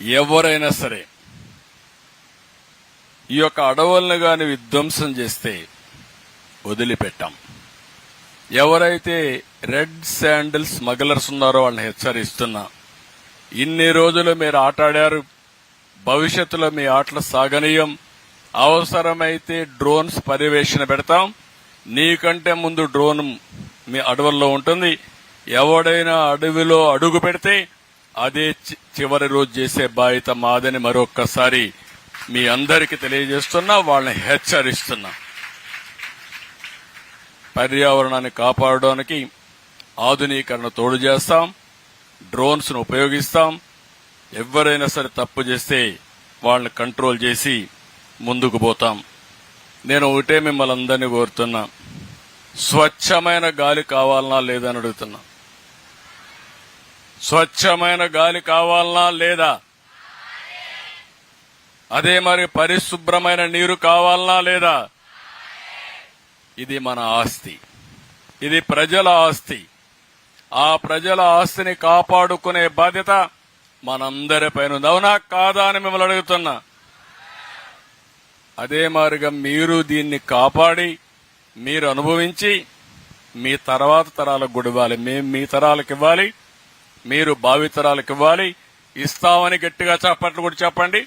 ఎవరైనా సరే ఈ యొక్క అడవులను గాని విధ్వంసం చేస్తే వదిలిపెట్టాం. ఎవరైతే రెడ్ శాండిల్ స్మగ్లర్స్ ఉన్నారో వాళ్ళని హెచ్చరిస్తున్నా ఇన్ని రోజులు మీరు ఆటాడారు భవిష్యత్తులో మీ ఆటలు సాగనీయం అవసరమైతే డ్రోన్స్ పర్యవేక్షణ పెడతాం నీకంటే ముందు డ్రోన్ మీ అడవుల్లో ఉంటుంది ఎవడైనా అడవిలో అడుగు పెడితే అదే చి- చివరి రోజు చేసే బాధ్యత మాదని మరొక్కసారి మీ అందరికీ తెలియజేస్తున్నా వాళ్ళని హెచ్చరిస్తున్నా. పర్యావరణాన్ని కాపాడడానికి ఆధునీకరణ తోడు చేస్తాం డ్రోన్స్ను ఉపయోగిస్తాం ఎవరైనా సరే తప్పు చేస్తే వాళ్ళని కంట్రోల్ చేసి ముందుకు పోతాం. నేను ఒకటే మిమ్మల్ని అందరినీ కోరుతున్నా. స్వచ్ఛమైన గాలి కావాలనా లేదని అడుగుతున్నా. స్వచ్ఛమైన గాలి కావాలనా లేదా? అదే మరి పరిశుభ్రమైన నీరు కావాలనా లేదా? ఇది మన ఆస్తి. ఇది ప్రజల ఆస్తి. ఆ ప్రజల ఆస్తిని కాపాడుకునే బాధ్యత మనందరిపైన ఉంది. అవునా? కాదా అని మిమ్మల్ని అడుగుతున్నా. అదే మారిగా మీరు దీన్ని కాపాడి మీరు అనుభవించి మీ తర్వాత తరాలకు కూడా ఇవ్వాలి. మేము మీ తరాలకు ఇవ్వాలి. మీరు భావితరాలకు ఇవ్వాలి. ఇస్తామని గట్టిగా చప్పట్లు కూడా చెప్పండి.